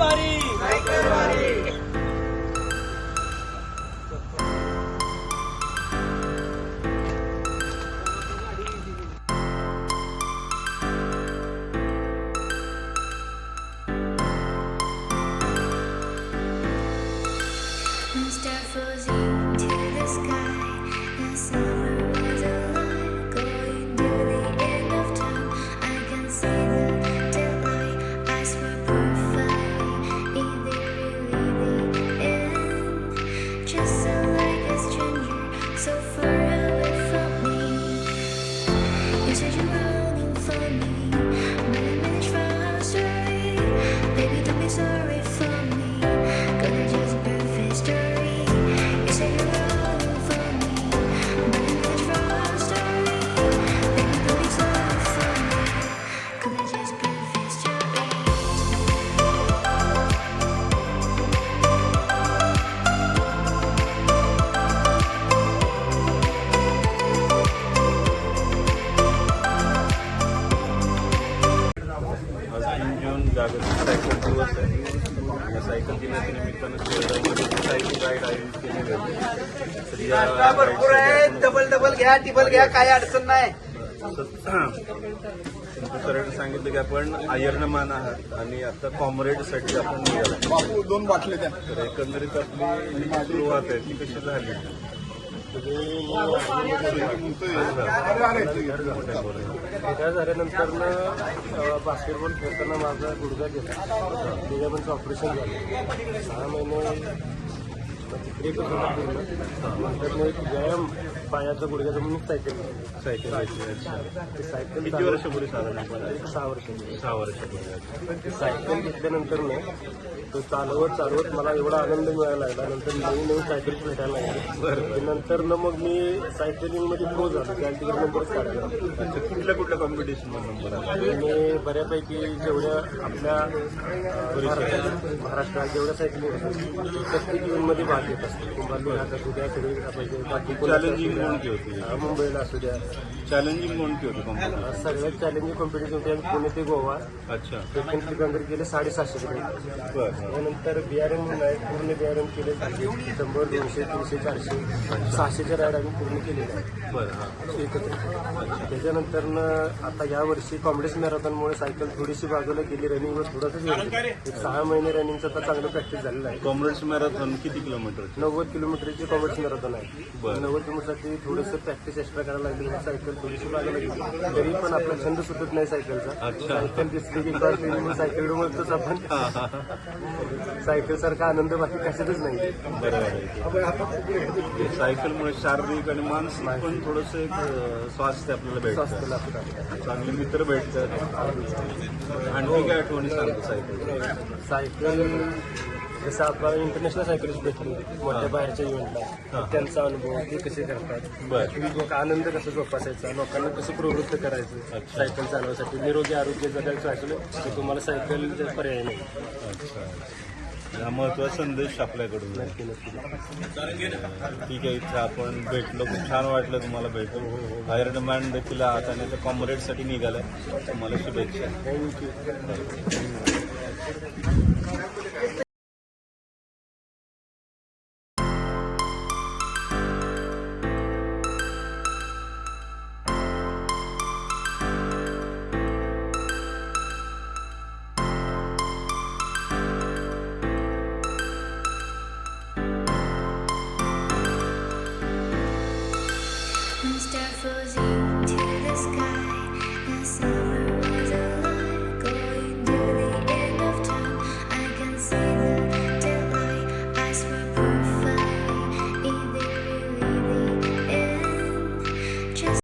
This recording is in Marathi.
Thank you, buddy. Mr. Fuzzy. Cycle दिवस आहे. या सायकल दिनाच्या निमित्तानं शहरामध्ये सायकल राईड आयोजित केलेली आहे. तर या रस्ता भरपूर आहे डबल डबल घ्या टिबल घ्या काय अडचण नाही. सरांनी सांगितलं की आपण आयर्नमान आहात आणि आता कॉम्रेडसाठी आपण निघाला. बापू दोन बाटले द्या. तर एकंदरीत आपली सुरुवात आहे. ती कशी झाली? रिटायर झाल्यानंतर बास्केटबॉल खेळताना माझा गुडघा गेला. त्याच्यामध्ये ऑपरेशन झालं. सहा महिने तिकडे पूर्ण नंतर एक व्यायाम पायाचा गुडघ्याचा म्हणून सायकल सायकल अच्छा ते सायकल किती वर्षापूर्वी साधारण एक सहा वर्ष सहा वर्षापूर्वी ते सायकल घेतल्यानंतर ना तो चालवत चालवत मला एवढा आनंद मिळायला लागला नंतर नवीन नवीन सायकल भेटायला लागली नंतर ना मग मी सायकलिंगमध्ये प्रो झालो त्या तिकडे नंबरच काढला अच्छा कुठल्या कुठल्या कॉम्पिटिशन नंबर आला मी बऱ्यापैकी जेवढ्या आपल्या महाराष्ट्रात महाराष्ट्रात जेवढ्या सायकलिंग होतात प्रत्येक इव्हेंटमध्ये भाग असतो असू द्या पाहिजे. बाकी चॅलेंजिंग कोणती होती? अं, मुंबईला असू द्या. चॅलेंजिंग कोणती होती अं, सगळ्यात चॅलेंजिंग कॉम्पिटिशन होती आम्ही पुणे ते गोवा. अच्छा. सेकंड सिकंदर केले साडेसातशे किलोमीटर बरं त्यानंतर बीआरएम म्हणून आहे पूर्ण बीआरएम केले शंभर दोनशे तीनशे चारशे सहाशेच्या राईड आम्ही पूर्ण केलेले आहे बरं हां. एकत्र. त्याच्यानंतर आता या वर्षी काँग्रेस मॅरेथॉनमुळे सायकल थोडीशी बाजूला गेली रनिंगवर थोडंसं गेलं. एक सहा महिने रनिंगचं आता चांगलं प्रॅक्टिस झालेलं आहे. कॉम्रेड्स मॅरेथॉन किती किलोमीटरची. नव्वद किलोमीटरची काँग्रेस मॅरेथॉन आहे. नव्वद किलोमीटरसाठी थोडंसं प्रॅक्टिस एक्स्ट्रा करायला लागली सायकल थोडीशी बाजूला गेली तरी पण आपला छंद सुटत नाही सायकलचा. सायकल दिसली की सायकल म्हणतोच आपण. सायकल सारखा आनंद बाकी कशातच नाही. बरोबर आहे. सायकलमुळे शारीरिक आणि मानसिक पण थोडस एक स्वास्थ्य आपल्याला भेटतं. चांगले मित्र भेटतात. आणखी काय आठवणी सांगतो सायकल सायकल जसं आपल्याला इंटरनॅशनल सायकलिस्ट भेटली मोठ्या बाहेरच्या इव्हेंटला त्यांचा अनुभव ते कसे करतात? लोक आनंद कसा जोपासायचा? लोकांना कसं प्रवृत्त करायचं? सायकल चालवासाठी निरोगी आरोग्य जगायचं असेल तर तुम्हाला सायकल पर्याय नाही. महत्त्वाचा संदेश आपल्याकडून. ठीक आहे इथे आपण भेटलो. खूप छान वाटलं तुम्हाला भेटून. आयर्नमॅन देखील आहात आणि कॉम्रेडसाठी निघालाय. तुम्हाला शुभेच्छा. Thank you One star falls into the sky, The summer.